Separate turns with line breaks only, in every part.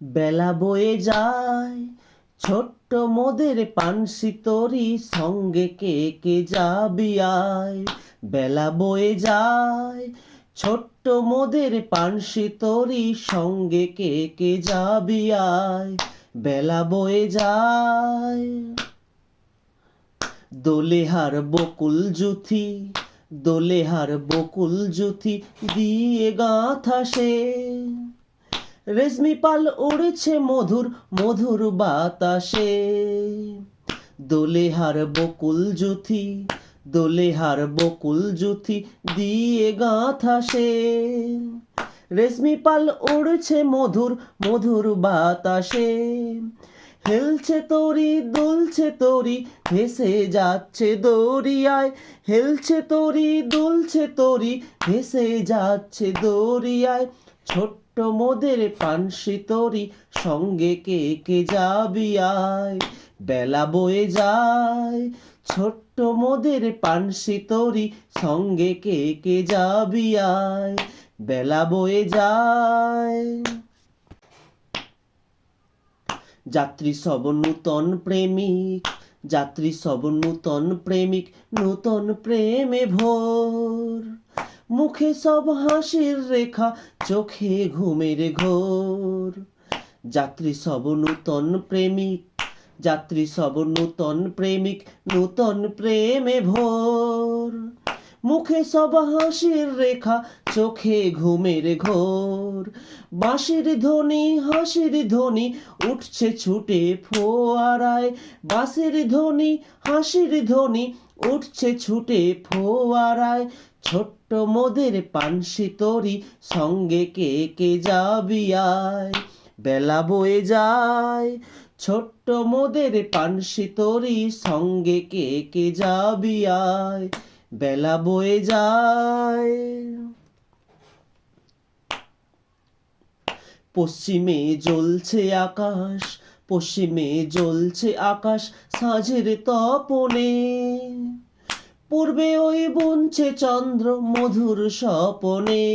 বেলা বয়ে যায়, ছোট্ট মোদের পানসি তরি সঙ্গে কে কে যাবি আয়। বেলা বয়ে যায়, ছোট্ট মোদের পানসি তরি সঙ্গে কে কে যাবি আয়। বেলা বয়ে যায়, দোলেহার বকুল জুথি, দোলেহার বকুল জুথি দিয়ে গাঁথা সে। রেশমি পাল উড়েছে মধুর মধুর বাতাসে। দোলেহার বকুল জুথি, দোলেহার বকুল জুথি দিয়ে গাঁথা সে। রেশমি পাল উড়ছে মধুর মধুর বাতাসে। হেলছে তরি, দুলছে তরি, ভেসে যাচ্ছে দরিয়ায়। হেলছে তরি, দুলছে তরি, ভেসে যাচ্ছে দরিয়ায়। ছোট্ট মোদের পানসি তরি সঙ্গে কে কে যাবি আয়? বেলা বয়ে যায়, ছোট্ট মোদের পানসি তরি সঙ্গে কে কে যাবি আয়? বেলা বয়ে যায়। যাত্রী সব নূতন প্রেমিক, যাত্রী সব নূতন প্রেমিক, নূতন প্রেমে ভোর। মুখে সব হাসির রেখা, চোখে ঘুমের ঘোর। যাত্রী সব নূতন প্রেমিক, যাত্রী সব নূতন প্রেমিক, নূতন প্রেমে ভোর। মুখে সব হাসির রেখা, চোখে ঘুমের ঘোর। বাঁশির ধ্বনি, হাসির ধ্বনি, উঠছে ছুটে ফোয়ারায়। বাঁশির ধ্বনি, হাসির ধ্বনি, উঠছে ছুটে ফোয়ারায়। ছোট্ট মোদের পানসি তরি সঙ্গে কে কে যাবি আয়? বেলা বয়ে যায়, ছোট্ট মোদের পানসি তরি সঙ্গে কে কে যাবি আয়? বেলা বয়ে যায়। পশ্চিমে জ্বলছে আকাশ, পশ্চিমে জ্বলছে আকাশ, সাঁঝের তপনে। পূর্বে ওই বুনছে চন্দ্র মধুর স্বপনে।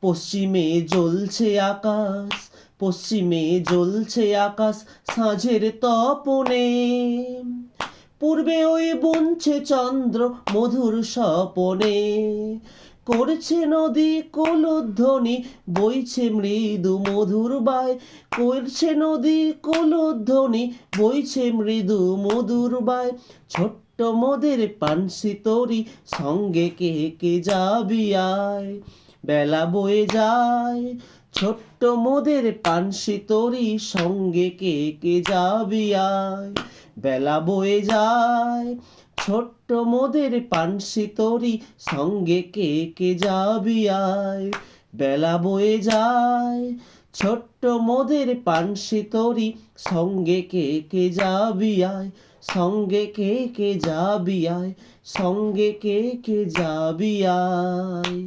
পশ্চিমে জ্বলছে আকাশ, পশ্চিমে জ্বলছে আকাশ সাঁঝের তপনে। পূর্বে ওই বুনছে চন্দ্র মধুর স্বপনে। করছে নদী কোলধ্বনি, বইছে মৃদু মধুর বায়। করছে নদী কোলধ্বনি, বইছে মৃদু মধুর বায়। ছোট্ট মোদের পানসি তরি সঙ্গে কে কে যাবি আয়? বেলা বয়ে যায়, ছোট্ট মোদের পানসি তরি সঙ্গে কে কে যাবি আয়? বেলা বয়ে যায়, ছোট্ট মোদের পানসি তরি সঙ্গে কে কে যাবি আয়? বেলা বয়ে যায়, ছোট্ট মোদের পানসি তরি সঙ্গে কে কে যাবি আয়? সঙ্গে কে কে যাবি আয় সঙ্গে কে কে যাবি আয়